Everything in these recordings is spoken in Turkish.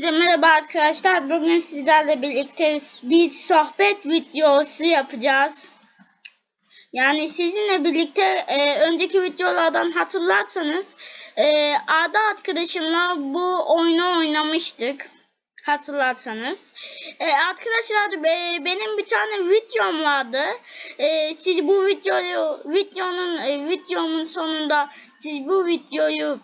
Hepinize merhaba arkadaşlar. Bugün sizlerle birlikte bir sohbet videosu yapacağız. Yani sizinle birlikte e, önceki videolardan hatırlarsanız e, Ada arkadaşımla bu oyunu oynamıştık. Hatırlarsanız. E, arkadaşlar be- benim bir tane videom vardı. E, siz bu videoyu videonun e, videomun sonunda siz bu videoyu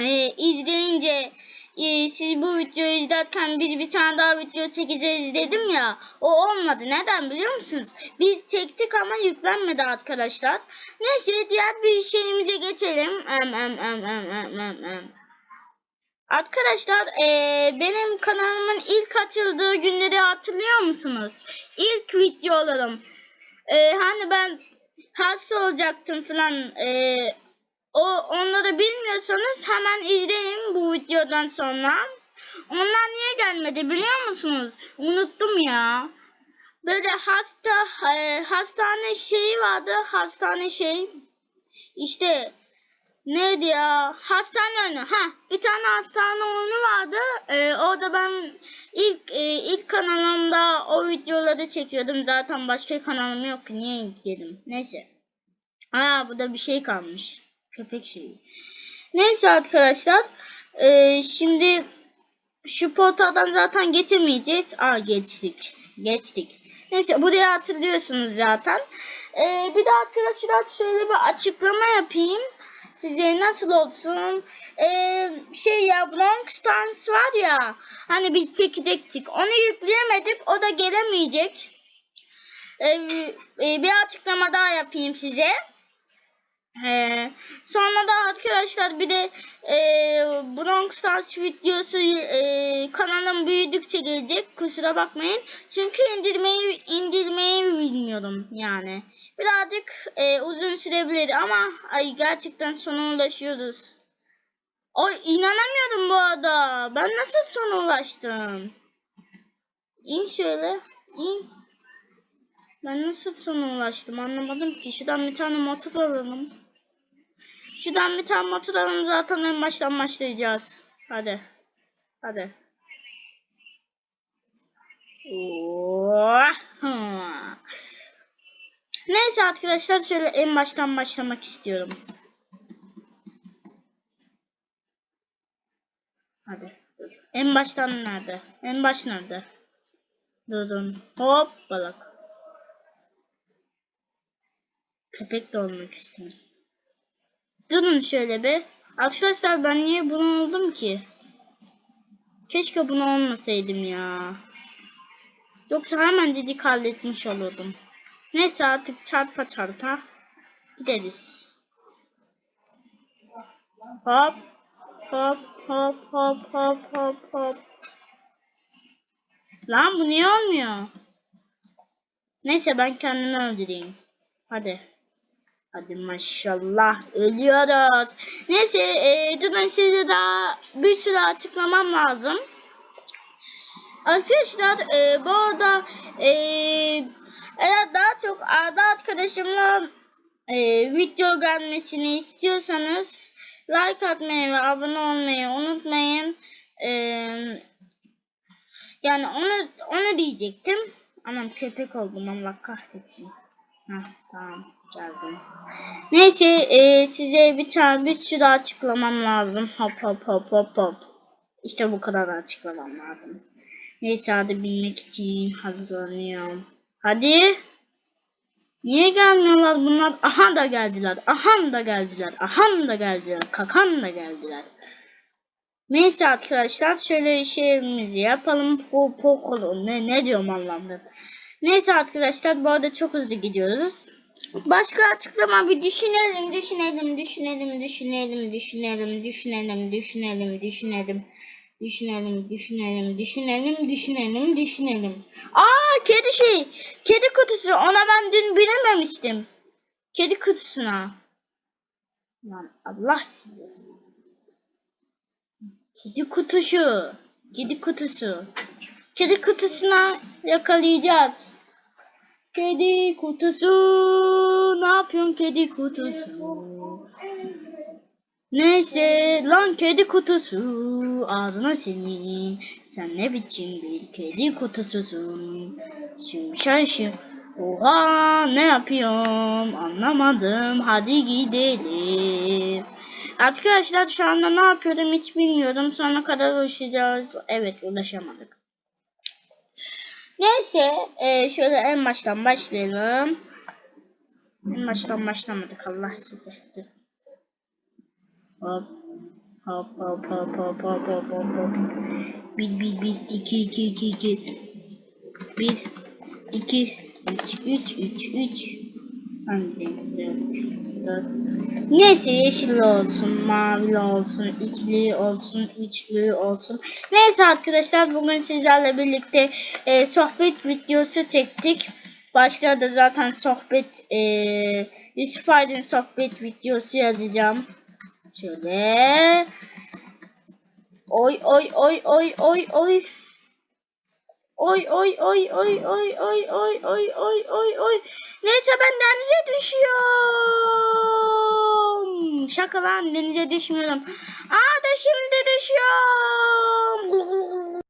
e, izleyince e, siz bu videoyu izlerken biz bir tane daha video çekeceğiz dedim ya. O olmadı. Neden biliyor musunuz? Biz çektik ama yüklenmedi arkadaşlar. Neyse diğer bir şeyimize geçelim. Em, em, em, em, em, em, em. Arkadaşlar e, benim kanalımın ilk açıldığı günleri hatırlıyor musunuz? İlk videolarım. E, hani ben hasta olacaktım falan. E, o onları bilmiyorsanız hemen izleyin bu videodan sonra. Onlar niye gelmedi biliyor musunuz? Unuttum ya. Böyle hasta e, hastane şeyi vardı. Hastane şey. İşte neydi ya? Hastane oyunu. Ha, bir tane hastane oyunu vardı. E, orada ben ilk e, ilk kanalımda o videoları çekiyordum. Zaten başka kanalım yok. Niye yükledim? Neyse. Aa burada bir şey kalmış. Köpek şeyi. Neyse arkadaşlar. Ee, şimdi şu portaldan zaten getirmeyeceğiz. Aa geçtik. Geçtik. Neyse buraya hatırlıyorsunuz zaten. Ee, bir de arkadaşlar şöyle bir açıklama yapayım. Size nasıl olsun? Ee, şey ya Bronx var ya. Hani bir çekecektik. Onu yükleyemedik. O da gelemeyecek. Ee, e, bir açıklama daha yapayım size. Ee, sonra da arkadaşlar bir de e, Bronx Stars videosu e, kanalım büyüdükçe gelecek. Kusura bakmayın. Çünkü indirmeyi indirmeyi bilmiyorum yani. Birazcık e, uzun sürebilir ama ay gerçekten sona ulaşıyoruz. Ay inanamıyorum bu arada. Ben nasıl sona ulaştım? İn şöyle. İn. Ben nasıl sona ulaştım anlamadım ki. Şuradan bir tane motor alalım. Şuradan bir tane motor alalım zaten en baştan başlayacağız. Hadi. Hadi. Oh. Neyse arkadaşlar şöyle en baştan başlamak istiyorum. Hadi. En baştan nerede? En baş nerede? Durun. Hop balak. Köpek de olmak istiyorum. Durun şöyle bir. Arkadaşlar ben niye bunu oldum ki? Keşke bunu olmasaydım ya. Yoksa hemen dedik halletmiş olurdum. Neyse artık çarpa çarpa gideriz. Hop hop hop hop hop hop hop. Lan bu niye olmuyor? Neyse ben kendimi öldüreyim. Hadi. Hadi maşallah ölüyoruz. Neyse e, durun size daha bir sürü açıklamam lazım. Arkadaşlar e, bu arada e, eğer daha çok Arda arkadaşımla e, video gelmesini istiyorsanız like atmayı ve abone olmayı unutmayın. E, yani onu onu diyecektim. Anam köpek oldum Allah kahretsin. Heh, tamam geldim. Neyse e, size bir tane bir sürü açıklamam lazım. Hop hop hop hop hop. İşte bu kadar açıklamam lazım. Neyse hadi bilmek için hazırlanıyorum. Hadi. Niye gelmiyorlar bunlar? Aha da geldiler. Aha da geldiler. Aha da geldiler. Kakan da geldiler. Neyse arkadaşlar şöyle şeyimizi yapalım. Po po ne ne diyorum Allah'ım. Neyse arkadaşlar bu arada çok hızlı gidiyoruz. Başka açıklama bir düşünelim, düşünelim, düşünelim, düşünelim, düşünelim, düşünelim, düşünelim, düşünelim. Düşünelim, düşünelim, düşünelim, düşünelim, düşünelim. Aa kedi şey, kedi kutusu. Ona ben dün bilememiştim. Kedi kutusuna. Lan Allah sizi. Kedi kutusu. Kedi kutusu. Kedi kutusuna yakalayacağız. Kedi kutusu ne yapıyorsun kedi kutusu? Neyse lan kedi kutusu ağzına senin. Sen ne biçim bir kedi kutususun. Şimdi sen şimdi Oha ne yapıyorum anlamadım hadi gidelim. Arkadaşlar şu anda ne yapıyorum hiç bilmiyorum. Sonra kadar ulaşacağız. Evet ulaşamadık. Neyse e, şöyle en baştan başlayalım. En baştan başlamadık Allah size. Hop. Hop hop hop hop hop hop hop hop. Bir bir bir iki iki iki iki. Bir iki üç üç üç üç. Hangi renkte? Dört. Neyse yeşil olsun, mavili olsun, ikili olsun, üçlü olsun. Neyse arkadaşlar bugün sizlerle birlikte e, sohbet videosu çektik. Başta da zaten sohbet e, Yusuf Aydın sohbet videosu yazacağım. Şöyle. Oy oy oy oy oy oy. Oy oy oy oy oy oy oy oy oy oy oy. Neyse ben denize düşüyorum. Şaka lan denize düşmüyorum. Aa da şimdi düşüyorum.